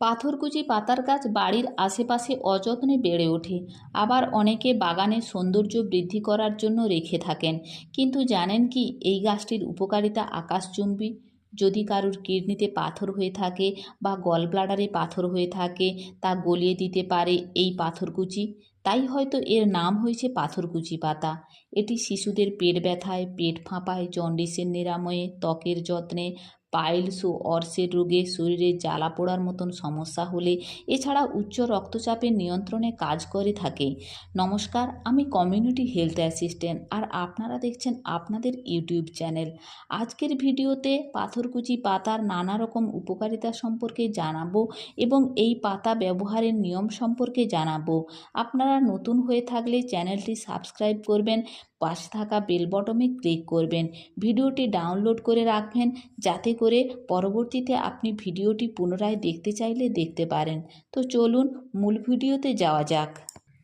পাথরকুচি পাতার গাছ বাড়ির আশেপাশে অযত্নে বেড়ে ওঠে। আবার অনেকে বাগানের সৌন্দর্য বৃদ্ধি করার জন্য রেখে থাকেন। কিন্তু জানেন কি, এই গাছটির উপকারিতা আকাশচুম্বী? যদি কারুর কিডনিতে পাথর হয়ে থাকে বা গল ব্লাডারে পাথর হয়ে থাকে, তা গলিয়ে দিতে পারে এই পাথরকুচি। তাই হয়তো এর নাম হয়েছে পাথরকুচি পাতা। এটি শিশুদের পেট ব্যথায়, পেট ফাঁপায়, জন্ডিসের নিরাময়ে, ত্বকের যত্নে পাইলস ও অর্শের রোগে শরীরে জ্বালা পোড়ার মতন সমস্যা হলে এছাড়া উচ্চ রক্তচাপের নিয়ন্ত্রণে কাজ করে থাকে। নমস্কার, আমি কমিউনিটি হেলথ অ্যাসিস্ট্যান্ট আর আপনারা দেখছেন আপনাদের ইউটিউব চ্যানেল। আজকের ভিডিওতে পাথরকুচি পাতার নানা রকম উপকারিতা সম্পর্কে জানাব এবং এই পাতা ব্যবহারের নিয়ম সম্পর্কে জানাব। আপনারা নতুন হয়ে থাকলে চ্যানেলটি সাবস্ক্রাইব করবেন পাশে থাকা বেল বটমে ক্লিক করবেন। ভিডিওটি ডাউনলোড করে রাখবেন, যাতে করে পরবর্তীতে আপনি ভিডিওটি পুনরায় দেখতে চাইলে দেখতে পারেন। তো চলুন মূল ভিডিওতে যাওয়া যাক।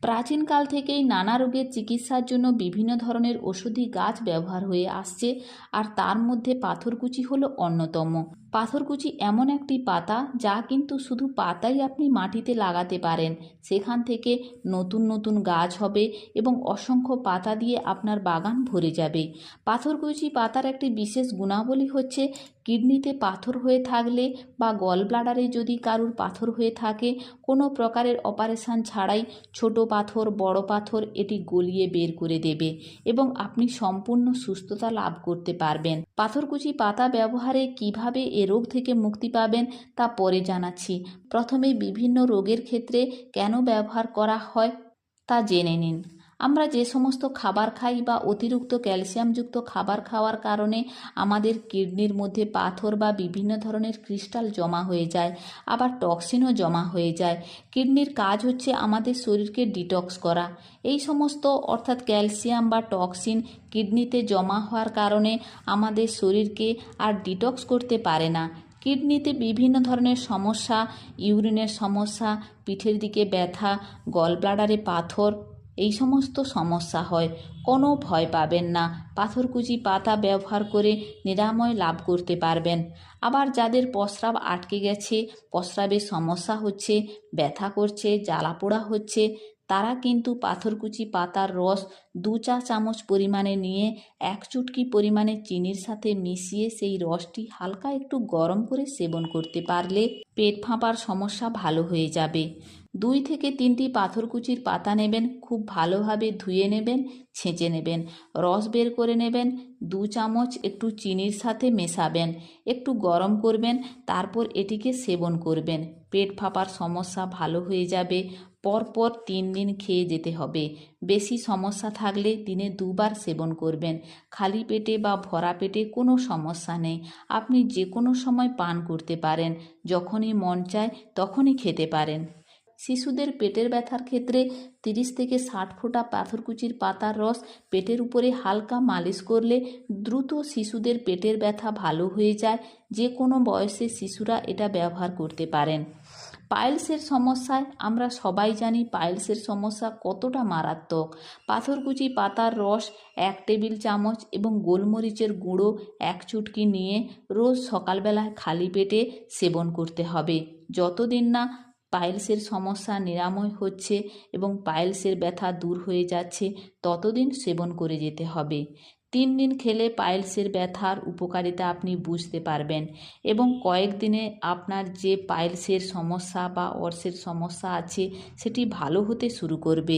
প্রাচীনকাল থেকেই নানা রোগের চিকিৎসার জন্য বিভিন্ন ধরনের ওষুধি গাছ ব্যবহার হয়ে আসছে, আর তার মধ্যে পাথরকুচি হলো অন্যতম। পাথরকুচি এমন একটি পাতা যা কিন্তু শুধু পাতাই আপনি মাটিতে লাগাতে পারেন। সেখান থেকে নতুন নতুন গাছ হবে এবং অসংখ্য পাতা দিয়ে আপনার বাগান ভরে যাবে। পাথরকুচি পাতার একটি বিশেষ গুণাবলী হচ্ছে, কিডনিতে পাথর হয়ে থাকলে বা গল ব্লাডারে যদি কারুর পাথর হয়ে থাকে, কোনো প্রকারের অপারেশান ছাড়াই ছোট পাথর, বড় পাথর এটি গলিয়ে বের করে দেবে এবং আপনি সম্পূর্ণ সুস্থতা লাভ করতে পারবেন। পাথরকুচি পাতা ব্যবহারে কীভাবে এ রোগ থেকে মুক্তি পাবেন তা পরে জানাচ্ছি। প্রথমে বিভিন্ন রোগের ক্ষেত্রে কেন ব্যবহার করা হয় তা জেনে নিন। আমরা যে সমস্ত খাবার খাই বা অতিরিক্ত ক্যালসিয়ামযুক্ত খাবার খাওয়ার কারণে আমাদের কিডনির মধ্যে পাথর বা বিভিন্ন ধরনের ক্রিস্টাল জমা হয়ে যায়, আবার টক্সিনও জমা হয়ে যায়। কিডনির কাজ হচ্ছে আমাদের শরীরকে ডিটক্স করা। এই সমস্ত, অর্থাৎ ক্যালসিয়াম বা টক্সিন কিডনিতে জমা হওয়ার কারণে আমাদের শরীরকে আর ডিটক্স করতে পারে না। কিডনিতে বিভিন্ন ধরনের সমস্যা, ইউরিনের সমস্যা, পিঠের দিকে ব্যথা গল ব্লাডারে পাথর এই সমস্ত সমস্যা হয়। কোনো ভয় পাবেন না। পাথরকুচি পাতা ব্যবহার করে নিরাময় লাভ করতে পারবেন। আবার যাদের প্রস্রাব আটকে গেছে, প্রস্রাবের সমস্যা হচ্ছে, ব্যথা করছে জ্বালা পোড়া হচ্ছে তারা কিন্তু পাথরকুচি পাতার রস দু চা চামচ পরিমাণে নিয়ে এক চুটকি পরিমাণে চিনির সাথে মিশিয়ে সেই রসটি হালকা একটু গরম করে সেবন করতে পারলে পেট ফাঁপার সমস্যা ভালো হয়ে যাবে। দুই থেকে তিনটি পাথরকুচির পাতা নেবেন, খুব ভালোভাবে ধুয়ে নেবেন, ছেঁচে নেবেন, রস বের করে নেবেন, দু চামচ একটু চিনির সাথে মেশাবেন, একটু গরম করবেন, তারপর এটিকে সেবন করবেন। পেট ফাঁপার সমস্যা ভালো হয়ে যাবে পরপর তিন দিন খেয়ে যেতে হবে। বেশি সমস্যা থাকলে দিনে দুবার সেবন করবেন। খালি পেটে বা ভরা পেটে কোনো সমস্যা নেই। আপনি যে কোনো সময় পান করতে পারেন। যখনই মন চায় তখনই খেতে পারেন। শিশুদের পেটের ব্যথার ক্ষেত্রে তিরিশ থেকে ষাট ফোঁটা পাথরকুচির পাতার রস পেটের উপরে হালকা মালিশ করলে দ্রুত শিশুদের পেটের ব্যথা ভালো হয়ে যায়। যে কোনো বয়সে শিশুরা এটা ব্যবহার করতে পারেন। পাইলসের সমস্যায় আমরা সবাই জানি পাইলসের সমস্যা কতটা মারাত্মক। পাথরকুচি, পাতার রস, এক টেবিল চামচ এবং গোলমরিচের গুঁড়ো, এক চুটকি নিয়ে রোজ সকালবেলায় খালি পেটে সেবন করতে হবে। যতদিন না পাইলসের সমস্যা নিরাময় হচ্ছে এবং পাইলসের ব্যথা দূর হয়ে যাচ্ছে, ততদিন সেবন করে যেতে হবে। তিন দিন খেলে পাইলসের ব্যথার উপকারিতা আপনি বুঝতে পারবেন এবং কয়েকদিনে আপনার যে পাইলসের সমস্যা বা অর্শের সমস্যা আছে সেটি ভালো হতে শুরু করবে।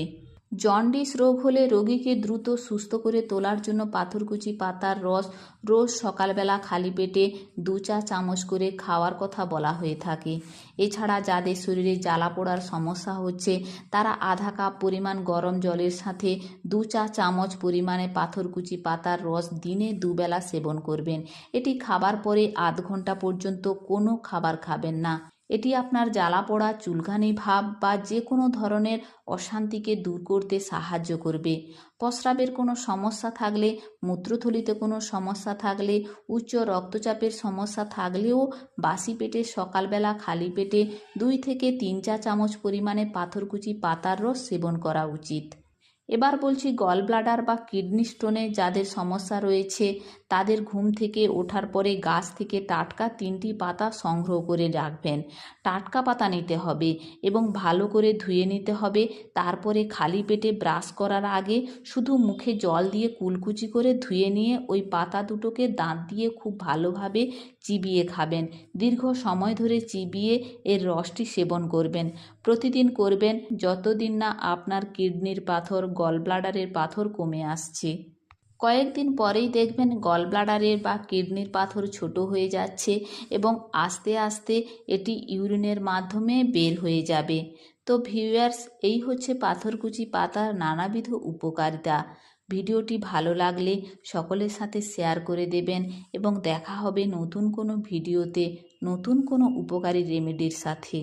জন্ডিস রোগ হলে রোগীকে দ্রুত সুস্থ করে তোলার জন্য পাথরকুচি, পাতার রস রোজ সকালবেলা খালি পেটে দু চা চামচ করে খাওয়ার কথা বলা হয়ে থাকে। এছাড়া যাদের শরীরে জ্বালা পোড়ার সমস্যা হচ্ছে, তারা আধা কাপ পরিমাণ গরম জলের সাথে দু চা চামচ পরিমাণে পাথরকুচি, পাতার রস দিনে দুবেলা সেবন করবেন। এটি খাবার পরে আধ ঘণ্টা পর্যন্ত কোনো খাবার খাবেন না। এটি আপনার জ্বালা পোড়া, চুলকানি ভাব বা যে কোনো ধরনের অশান্তিকে দূর করতে সাহায্য করবে। প্রস্রাবের কোনো সমস্যা থাকলে, মূত্রথলিতে কোনো সমস্যা থাকলে, উচ্চ রক্তচাপের সমস্যা থাকলেও বাসি পেটে সকালবেলা খালি পেটে দুই থেকে তিন চা চামচ পরিমাণে পাথরকুচি পাতার রস সেবন করা উচিত। এবার বলছি গল ব্লাডার বা কিডনি স্টোনে যাদের সমস্যা রয়েছে, তাদের ঘুম থেকে ওঠার পরে গাছ থেকে টাটকা তিনটি পাতা সংগ্রহ করে রাখবেন। টাটকা পাতা নিতে হবে এবং ভালো করে ধুয়ে নিতে হবে। তারপরে খালি পেটে ব্রাশ করার আগে শুধু মুখে জল দিয়ে কুলকুচি করে ধুয়ে নিয়ে ওই পাতা দুটোকে দাঁত দিয়ে খুব ভালোভাবে চিবিয়ে খাবেন। দীর্ঘ সময় ধরে চিবিয়ে এর রসটি সেবন করবেন। প্রতিদিন করবেন, যতদিন না আপনার কিডনির পাথর, গলব্লাডারের পাথর কমে আসছে। কয়েকদিন পরেই দেখবেন গলব্লাডারের বা কিডনির পাথর ছোট হয়ে যাচ্ছে এবং আস্তে আস্তে এটি ইউরিনের মাধ্যমে বের হয়ে যাবে। তো ভিউয়ার্স, এই হচ্ছে পাথরকুচি পাতার নানাবিধ উপকারিতা। ভিডিওটি ভালো লাগলে সকলের সাথে শেয়ার করে দেবেন এবং দেখা হবে নতুন কোনো ভিডিওতে নতুন কোনো উপকারী রেমেডির সাথে।